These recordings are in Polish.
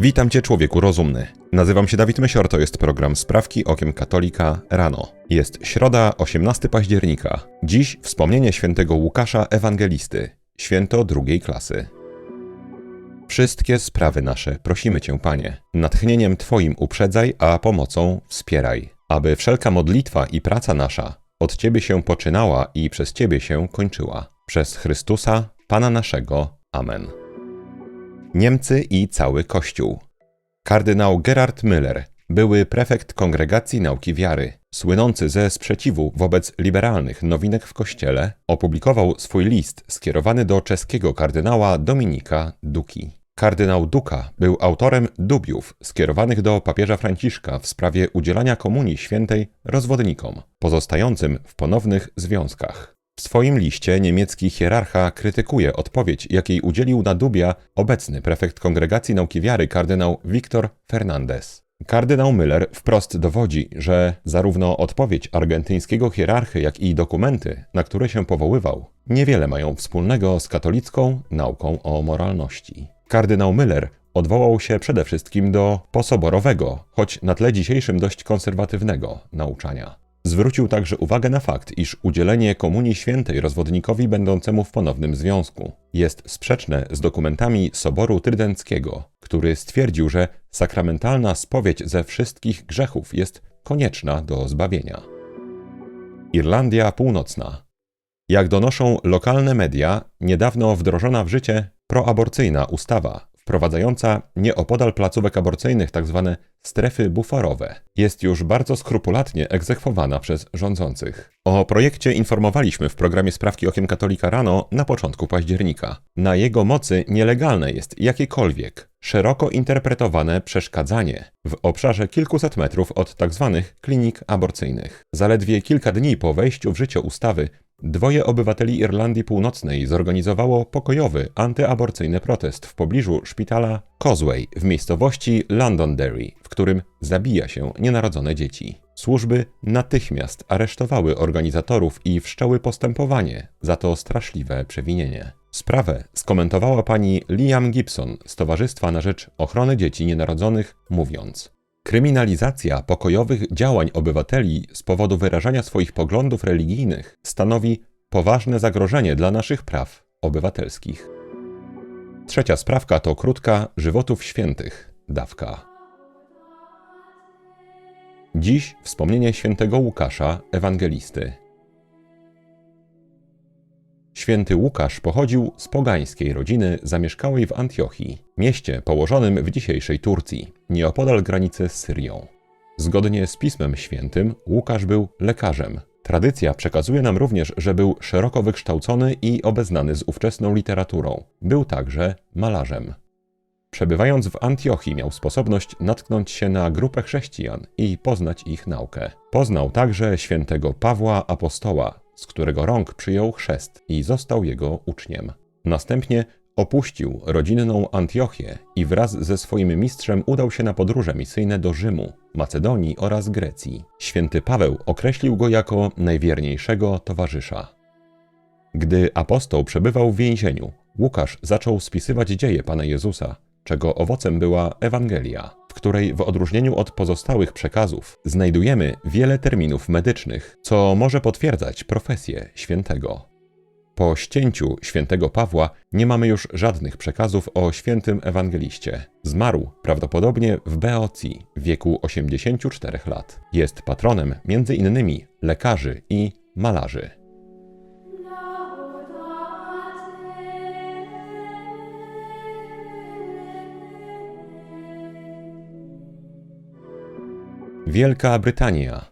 Witam Cię, człowieku rozumny. Nazywam się Dawid Mysior, to jest program Sprawki Okiem Katolika rano. Jest środa, 18 października. Dziś wspomnienie świętego Łukasza Ewangelisty, święto drugiej klasy. Wszystkie sprawy nasze prosimy Cię, Panie. Natchnieniem Twoim uprzedzaj, a pomocą wspieraj. Aby wszelka modlitwa i praca nasza od Ciebie się poczynała i przez Ciebie się kończyła. Przez Chrystusa, Pana naszego. Amen. Niemcy i cały Kościół. Kardynał Gerhard Müller, były prefekt Kongregacji Nauki Wiary, słynący ze sprzeciwu wobec liberalnych nowinek w Kościele, opublikował swój list skierowany do czeskiego kardynała Dominika Duki. Kardynał Duka był autorem dubiów skierowanych do papieża Franciszka w sprawie udzielania komunii świętej rozwodnikom, pozostającym w ponownych związkach. W swoim liście niemiecki hierarcha krytykuje odpowiedź, jakiej udzielił na dubia obecny prefekt Kongregacji Nauki Wiary kardynał Viktor Fernandez. Kardynał Müller wprost dowodzi, że zarówno odpowiedź argentyńskiego hierarchy, jak i dokumenty, na które się powoływał, niewiele mają wspólnego z katolicką nauką o moralności. Kardynał Müller odwołał się przede wszystkim do posoborowego, choć na tle dzisiejszym dość konserwatywnego nauczania. Zwrócił także uwagę na fakt, iż udzielenie komunii świętej rozwodnikowi będącemu w ponownym związku jest sprzeczne z dokumentami Soboru Trydenckiego, który stwierdził, że sakramentalna spowiedź ze wszystkich grzechów jest konieczna do zbawienia. Irlandia Północna. Jak donoszą lokalne media, niedawno wdrożona w życie proaborcyjna ustawa wprowadzająca nieopodal placówek aborcyjnych tzw. Tak strefy buforowe, jest już bardzo skrupulatnie egzekwowana przez rządzących. O projekcie informowaliśmy w programie Sprawki Okiem Katolika rano na początku października. Na jego mocy nielegalne jest jakiekolwiek szeroko interpretowane przeszkadzanie w obszarze kilkuset metrów od tzw. Tak klinik aborcyjnych. Zaledwie kilka dni po wejściu w życie ustawy Dwoje obywateli Irlandii Północnej zorganizowało pokojowy, antyaborcyjny protest w pobliżu szpitala Causeway w miejscowości Londonderry, w którym zabija się nienarodzone dzieci. Służby natychmiast aresztowały organizatorów i wszczęły postępowanie za to straszliwe przewinienie. Sprawę skomentowała pani Liam Gibson z Towarzystwa na Rzecz Ochrony Dzieci Nienarodzonych, mówiąc: Kryminalizacja pokojowych działań obywateli z powodu wyrażania swoich poglądów religijnych stanowi poważne zagrożenie dla naszych praw obywatelskich. Trzecia sprawka to krótka żywotów świętych, dawka. Dziś wspomnienie świętego Łukasza, ewangelisty. Święty Łukasz pochodził z pogańskiej rodziny zamieszkałej w Antiochii, mieście położonym w dzisiejszej Turcji, nieopodal granicy z Syrią. Zgodnie z Pismem Świętym, Łukasz był lekarzem. Tradycja przekazuje nam również, że był szeroko wykształcony i obeznany z ówczesną literaturą. Był także malarzem. Przebywając w Antiochii, miał sposobność natknąć się na grupę chrześcijan i poznać ich naukę. Poznał także świętego Pawła Apostoła, z którego rąk przyjął chrzest i został jego uczniem. Następnie opuścił rodzinną Antiochię i wraz ze swoim mistrzem udał się na podróże misyjne do Rzymu, Macedonii oraz Grecji. Święty Paweł określił go jako najwierniejszego towarzysza. Gdy apostoł przebywał w więzieniu, Łukasz zaczął spisywać dzieje Pana Jezusa, czego owocem była Ewangelia, której w odróżnieniu od pozostałych przekazów znajdujemy wiele terminów medycznych, co może potwierdzać profesję świętego. Po ścięciu świętego Pawła nie mamy już żadnych przekazów o świętym ewangeliście. Zmarł prawdopodobnie w Beocji w wieku 84 lat. Jest patronem innymi lekarzy i malarzy. Wielka Brytania.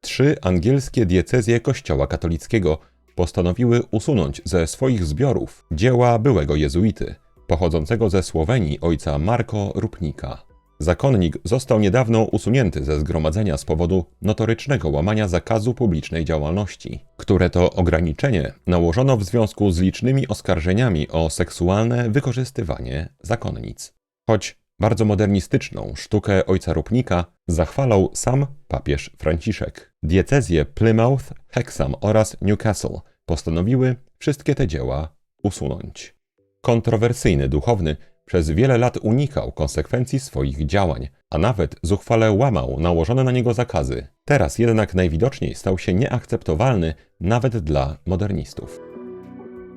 Trzy angielskie diecezje Kościoła katolickiego postanowiły usunąć ze swoich zbiorów dzieła byłego jezuity, pochodzącego ze Słowenii ojca Marko Rupnika. Zakonnik został niedawno usunięty ze zgromadzenia z powodu notorycznego łamania zakazu publicznej działalności, które to ograniczenie nałożono w związku z licznymi oskarżeniami o seksualne wykorzystywanie zakonnic. Choć bardzo modernistyczną sztukę ojca Rupnika zachwalał sam papież Franciszek. Diecezje Plymouth, Hexham oraz Newcastle postanowiły wszystkie te dzieła usunąć. Kontrowersyjny duchowny przez wiele lat unikał konsekwencji swoich działań, a nawet zuchwale łamał nałożone na niego zakazy. Teraz jednak najwidoczniej stał się nieakceptowalny nawet dla modernistów.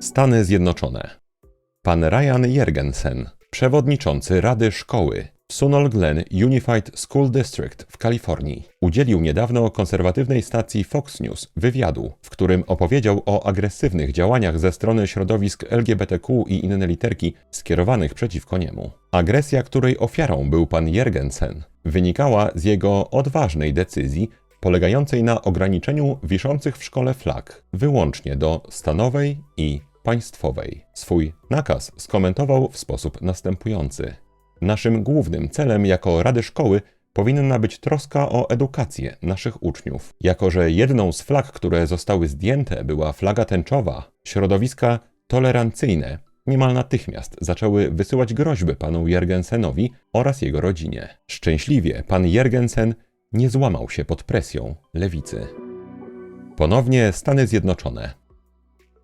Stany Zjednoczone. Pan Ryan Jergensen, przewodniczący Rady Szkoły w Sunol Glen Unified School District w Kalifornii, udzielił niedawno konserwatywnej stacji Fox News wywiadu, w którym opowiedział o agresywnych działaniach ze strony środowisk LGBTQ i inne literki skierowanych przeciwko niemu. Agresja, której ofiarą był pan Jergensen, wynikała z jego odważnej decyzji polegającej na ograniczeniu wiszących w szkole flag wyłącznie do stanowej i państwowej. Swój nakaz skomentował w sposób następujący. Naszym głównym celem jako Rady Szkoły powinna być troska o edukację naszych uczniów. Jako, że jedną z flag, które zostały zdjęte, była flaga tęczowa, środowiska tolerancyjne niemal natychmiast zaczęły wysyłać groźby panu Jergensenowi oraz jego rodzinie. Szczęśliwie pan Jergensen nie złamał się pod presją lewicy. Ponownie Stany Zjednoczone.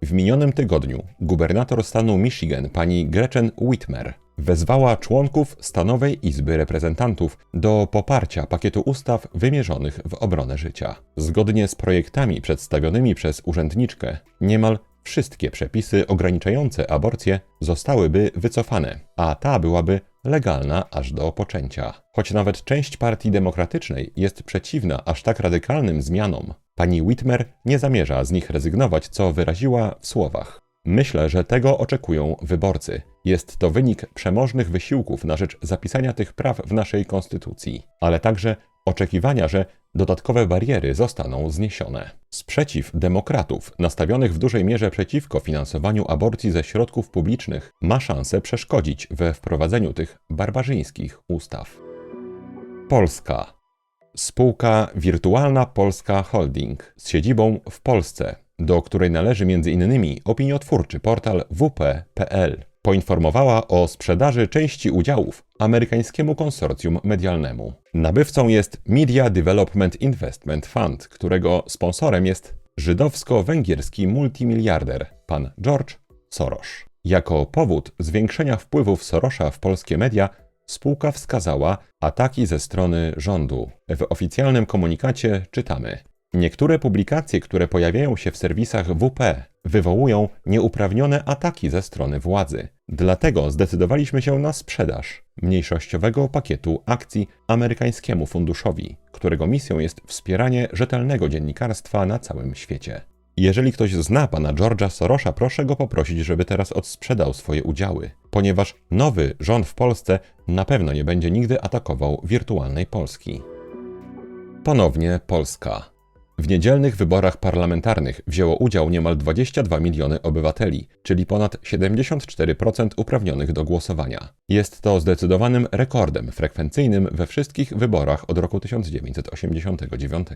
W minionym tygodniu gubernator stanu Michigan pani Gretchen Whitmer wezwała członków Stanowej Izby Reprezentantów do poparcia pakietu ustaw wymierzonych w obronę życia. Zgodnie z projektami przedstawionymi przez urzędniczkę, niemal wszystkie przepisy ograniczające aborcję zostałyby wycofane, a ta byłaby legalna aż do poczęcia. Choć nawet część Partii Demokratycznej jest przeciwna aż tak radykalnym zmianom, pani Whitmer nie zamierza z nich rezygnować, co wyraziła w słowach. Myślę, że tego oczekują wyborcy. Jest to wynik przemożnych wysiłków na rzecz zapisania tych praw w naszej konstytucji, ale także oczekiwania, że dodatkowe bariery zostaną zniesione. Sprzeciw demokratów, nastawionych w dużej mierze przeciwko finansowaniu aborcji ze środków publicznych, ma szansę przeszkodzić we wprowadzeniu tych barbarzyńskich ustaw. Polska. Spółka Wirtualna Polska Holding z siedzibą w Polsce, do której należy m.in. opiniotwórczy portal WP.pl, poinformowała o sprzedaży części udziałów amerykańskiemu konsorcjum medialnemu. Nabywcą jest Media Development Investment Fund, którego sponsorem jest żydowsko-węgierski multimiliarder pan George Soros. Jako powód zwiększenia wpływów Sorosza w polskie media spółka wskazała ataki ze strony rządu. W oficjalnym komunikacie czytamy: Niektóre publikacje, które pojawiają się w serwisach WP, wywołują nieuprawnione ataki ze strony władzy. Dlatego zdecydowaliśmy się na sprzedaż mniejszościowego pakietu akcji amerykańskiemu funduszowi, którego misją jest wspieranie rzetelnego dziennikarstwa na całym świecie. Jeżeli ktoś zna pana George'a Sorosza, proszę go poprosić, żeby teraz odsprzedał swoje udziały, ponieważ nowy rząd w Polsce na pewno nie będzie nigdy atakował wirtualnej Polski. Ponownie Polska. W niedzielnych wyborach parlamentarnych wzięło udział niemal 22 miliony obywateli, czyli ponad 74% uprawnionych do głosowania. Jest to zdecydowanym rekordem frekwencyjnym we wszystkich wyborach od roku 1989.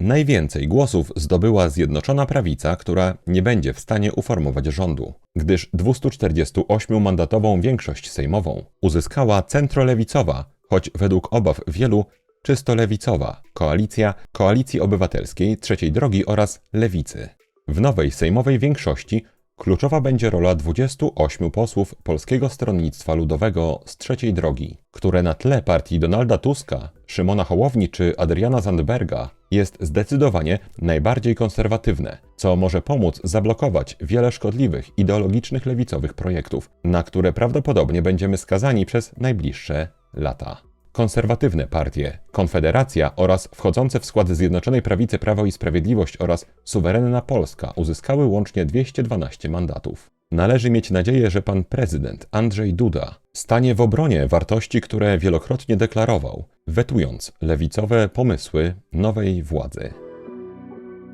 Najwięcej głosów zdobyła Zjednoczona Prawica, która nie będzie w stanie uformować rządu, gdyż 248-mandatową większość sejmową uzyskała centrolewicowa, choć według obaw wielu czysto lewicowa koalicja Koalicji Obywatelskiej Trzeciej Drogi oraz Lewicy. W nowej sejmowej większości kluczowa będzie rola 28 posłów Polskiego Stronnictwa Ludowego z Trzeciej Drogi, które na tle partii Donalda Tuska, Szymona Hołowni czy Adriana Zandberga jest zdecydowanie najbardziej konserwatywne, co może pomóc zablokować wiele szkodliwych, ideologicznych lewicowych projektów, na które prawdopodobnie będziemy skazani przez najbliższe lata konserwatywne partie, Konfederacja oraz wchodzące w skład Zjednoczonej Prawicy Prawo i Sprawiedliwość oraz suwerenna Polska uzyskały łącznie 212 mandatów. Należy mieć nadzieję, że pan prezydent Andrzej Duda stanie w obronie wartości, które wielokrotnie deklarował, wetując lewicowe pomysły nowej władzy.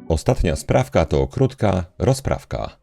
Ostatnia sprawka to krótka rozprawka.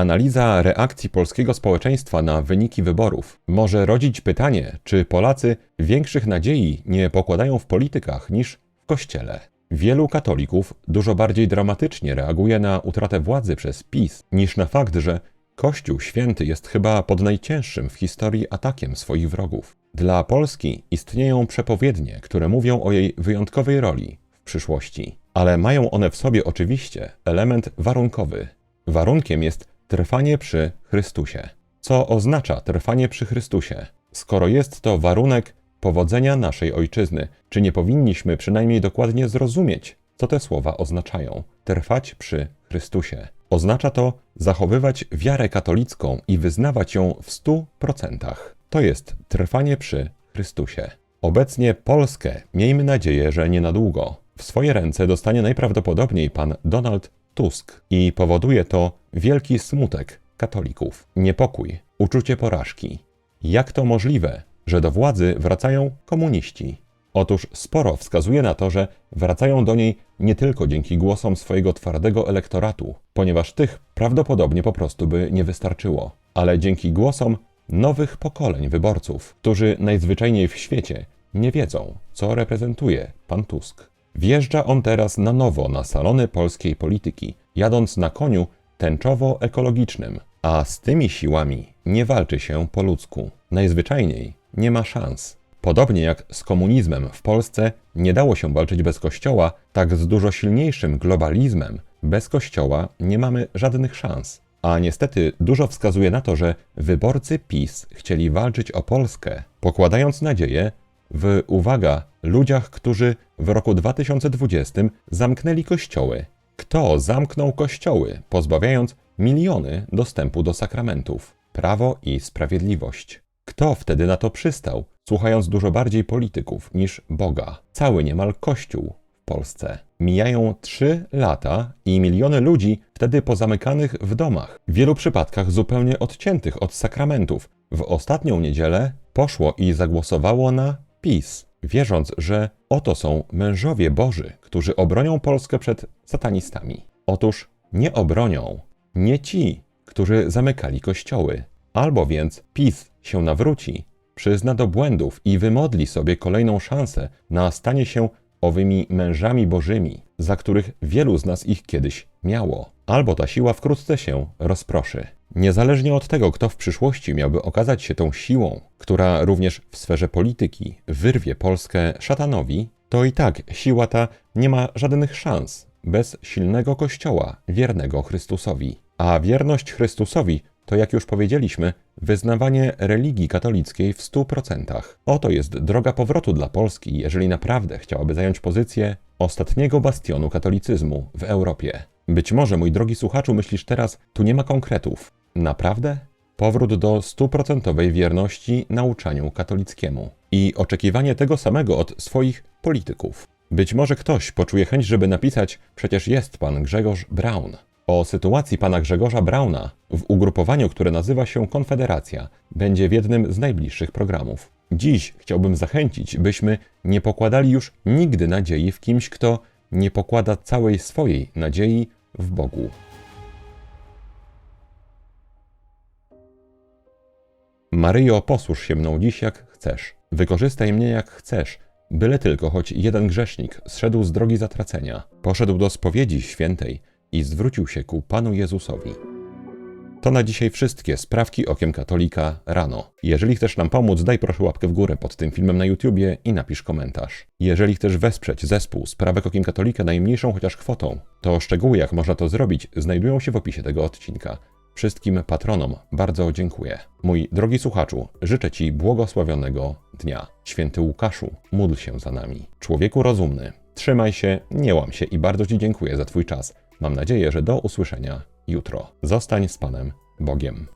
Analiza reakcji polskiego społeczeństwa na wyniki wyborów może rodzić pytanie, czy Polacy większych nadziei nie pokładają w politykach niż w kościele. Wielu katolików dużo bardziej dramatycznie reaguje na utratę władzy przez PiS niż na fakt, że Kościół Święty jest chyba pod najcięższym w historii atakiem swoich wrogów. Dla Polski istnieją przepowiednie, które mówią o jej wyjątkowej roli w przyszłości, ale mają one w sobie oczywiście element warunkowy. Warunkiem jest trwanie przy Chrystusie. Co oznacza trwanie przy Chrystusie? Skoro jest to warunek powodzenia naszej ojczyzny, czy nie powinniśmy przynajmniej dokładnie zrozumieć, co te słowa oznaczają? Trwać przy Chrystusie. Oznacza to zachowywać wiarę katolicką i wyznawać ją w stu procentach. To jest trwanie przy Chrystusie. Obecnie Polskę, miejmy nadzieję, że nie na długo, w swoje ręce dostanie najprawdopodobniej pan Donald Tusk i powoduje to wielki smutek katolików, niepokój, uczucie porażki. Jak to możliwe, że do władzy wracają komuniści? Otóż sporo wskazuje na to, że wracają do niej nie tylko dzięki głosom swojego twardego elektoratu, ponieważ tych prawdopodobnie po prostu by nie wystarczyło, ale dzięki głosom nowych pokoleń wyborców, którzy najzwyczajniej w świecie nie wiedzą, co reprezentuje pan Tusk. Wjeżdża on teraz na nowo na salony polskiej polityki, jadąc na koniu tęczowo-ekologicznym, a z tymi siłami nie walczy się po ludzku. Najzwyczajniej nie ma szans. Podobnie jak z komunizmem w Polsce nie dało się walczyć bez Kościoła, tak z dużo silniejszym globalizmem bez Kościoła nie mamy żadnych szans. A niestety dużo wskazuje na to, że wyborcy PiS chcieli walczyć o Polskę, pokładając nadzieję w, uwaga, ludziach, którzy w roku 2020 zamknęli kościoły. Kto zamknął kościoły, pozbawiając miliony dostępu do sakramentów? Prawo i sprawiedliwość. Kto wtedy na to przystał, słuchając dużo bardziej polityków niż Boga? Cały niemal kościół w Polsce. Mijają trzy lata i miliony ludzi wtedy pozamykanych w domach, w wielu przypadkach zupełnie odciętych od sakramentów. W ostatnią niedzielę poszło i zagłosowało na PiS, wierząc, że oto są mężowie Boży, którzy obronią Polskę przed satanistami. Otóż nie obronią, nie ci, którzy zamykali kościoły. Albo więc PiS się nawróci, przyzna do błędów i wymodli sobie kolejną szansę na stanie się owymi mężami bożymi, za których wielu z nas ich kiedyś miało. Albo ta siła wkrótce się rozproszy. Niezależnie od tego, kto w przyszłości miałby okazać się tą siłą, która również w sferze polityki wyrwie Polskę szatanowi, to i tak siła ta nie ma żadnych szans bez silnego kościoła wiernego Chrystusowi. A wierność Chrystusowi to, jak już powiedzieliśmy, wyznawanie religii katolickiej w stu procentach. Oto jest droga powrotu dla Polski, jeżeli naprawdę chciałaby zająć pozycję ostatniego bastionu katolicyzmu w Europie. Być może, mój drogi słuchaczu, myślisz teraz, tu nie ma konkretów. Naprawdę? Powrót do stuprocentowej wierności nauczaniu katolickiemu i oczekiwanie tego samego od swoich polityków. Być może ktoś poczuje chęć, żeby napisać: Przecież jest pan Grzegorz Braun. O sytuacji pana Grzegorza Brauna w ugrupowaniu, które nazywa się Konfederacja, będzie w jednym z najbliższych programów. Dziś chciałbym zachęcić, byśmy nie pokładali już nigdy nadziei w kimś, kto nie pokłada całej swojej nadziei w Bogu. Maryjo, posłuż się mną dziś jak chcesz. Wykorzystaj mnie jak chcesz, byle tylko choć jeden grzesznik zszedł z drogi zatracenia, poszedł do spowiedzi świętej i zwrócił się ku Panu Jezusowi. To na dzisiaj wszystkie sprawki okiem katolika rano. Jeżeli chcesz nam pomóc, daj proszę łapkę w górę pod tym filmem na YouTubie i napisz komentarz. Jeżeli chcesz wesprzeć zespół Sprawek okiem katolika najmniejszą chociaż kwotą, to szczegóły jak można to zrobić znajdują się w opisie tego odcinka. Wszystkim patronom bardzo dziękuję. Mój drogi słuchaczu, życzę Ci błogosławionego dnia. Święty Łukaszu, módl się za nami. Człowieku rozumny, trzymaj się, nie łam się i bardzo Ci dziękuję za Twój czas. Mam nadzieję, że do usłyszenia jutro. Zostań z Panem Bogiem.